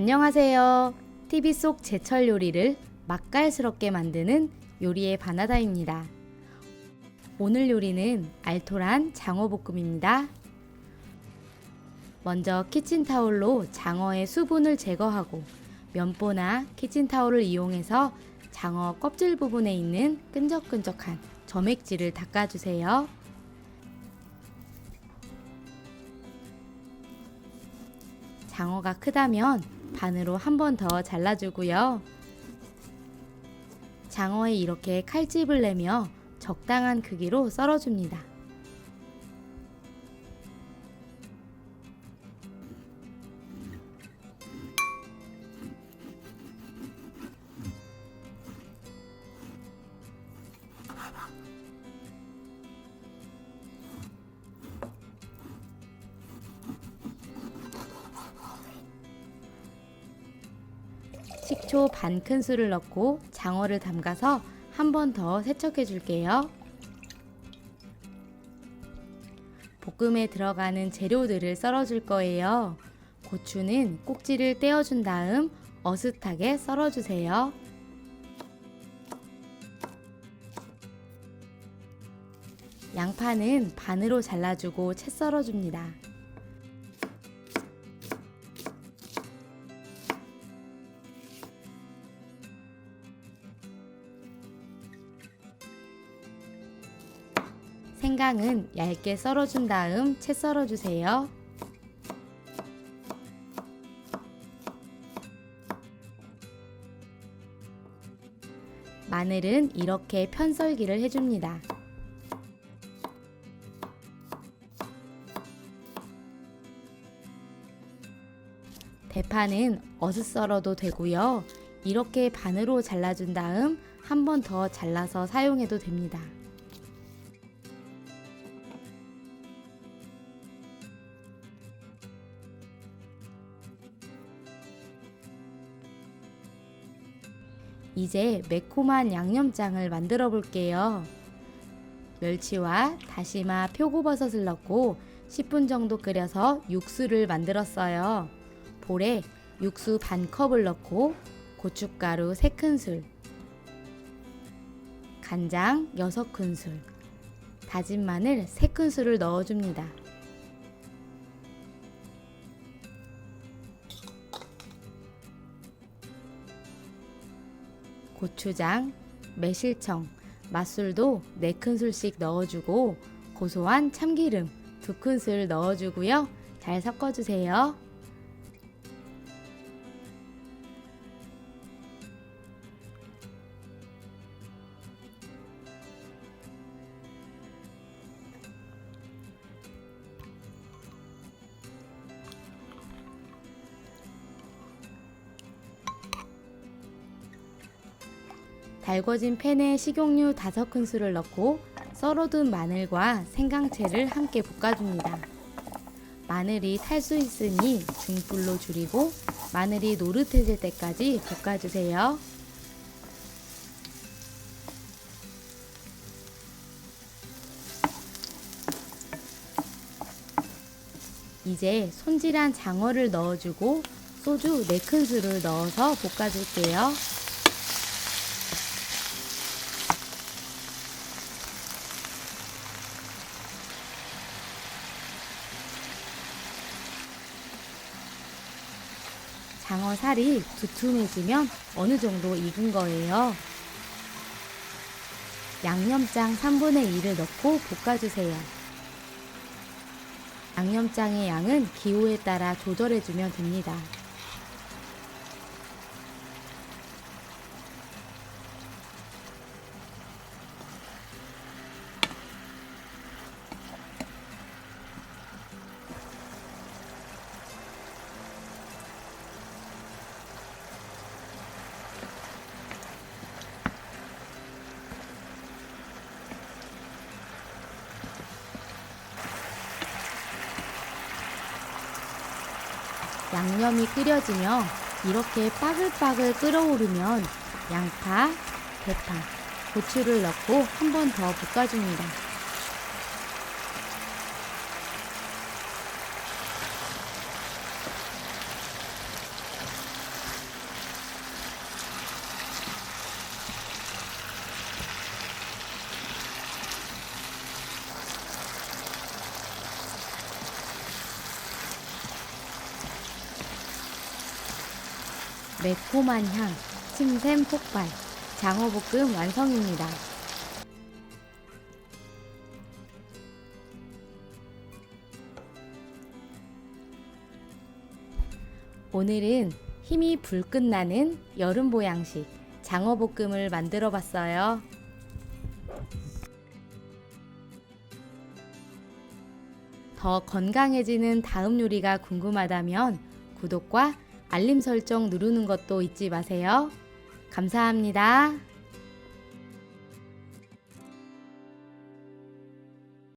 안녕하세요. TV 속 제철 요리를 맛깔스럽게 만드는 요리의 바나다입니다. 오늘 요리는 알토란 장어볶음입니다. 먼저 키친타올로 장어의 수분을 제거하고 면보나 키친타올을 이용해서 장어 껍질 부분에 있는 끈적끈적한 점액질을 닦아주세요. 장어가 크다면 반으로 한 번 더 잘라주고요. 장어에 이렇게 칼집을 내며 적당한 크기로 썰어줍니다. 식초 반 큰술을 넣고 장어를 담가서 한 번 더 세척해 줄게요. 볶음에 들어가는 재료들을 썰어 줄 거예요. 고추는 꼭지를 떼어준 다음 어슷하게 썰어 주세요. 양파는 반으로 잘라주고 채 썰어 줍니다. 생강은 얇게 썰어준 다음 채 썰어주세요. 마늘은 이렇게 편썰기를 해줍니다. 대파는 어슷 썰어도 되고요. 이렇게 반으로 잘라준 다음 한 번 더 잘라서 사용해도 됩니다. 이제 매콤한 양념장을 만들어 볼게요. 멸치와 다시마, 표고버섯을 넣고 10분 정도 끓여서 육수를 만들었어요. 볼에 육수 반 컵을 넣고 고춧가루 3큰술, 간장 6큰술, 다진 마늘 3큰술을 넣어줍니다. 고추장, 매실청, 맛술도 4큰술씩 넣어주고 고소한 참기름 2큰술 넣어주고요. 잘 섞어주세요. 달궈진 팬에 식용유 5큰술을 넣고 썰어둔 마늘과 생강채를 함께 볶아줍니다. 마늘이 탈 수 있으니 중불로 줄이고 마늘이 노릇해질 때까지 볶아주세요. 이제 손질한 장어를 넣어주고 소주 4큰술을 넣어서 볶아줄게요. 장어 살이 두툼해지면 어느 정도 익은 거예요. 양념장 3분의 2를 넣고 볶아주세요. 양념장의 양은 기호에 따라 조절해주면 됩니다. 양념이 끓여지며 이렇게 빠글빠글 끓어오르면 양파, 대파, 고추를 넣고 한 번 더 볶아줍니다. 매콤한 향, 침샘 폭발, 장어볶음 완성입니다. 오늘은 힘이 불끝 나는 여름 보양식 장어볶음을 만들어 봤어요. 더 건강해지는 다음 요리가 궁금하다면 구독과 알림 설정 누르는 것도 잊지 마세요. 감사합니다.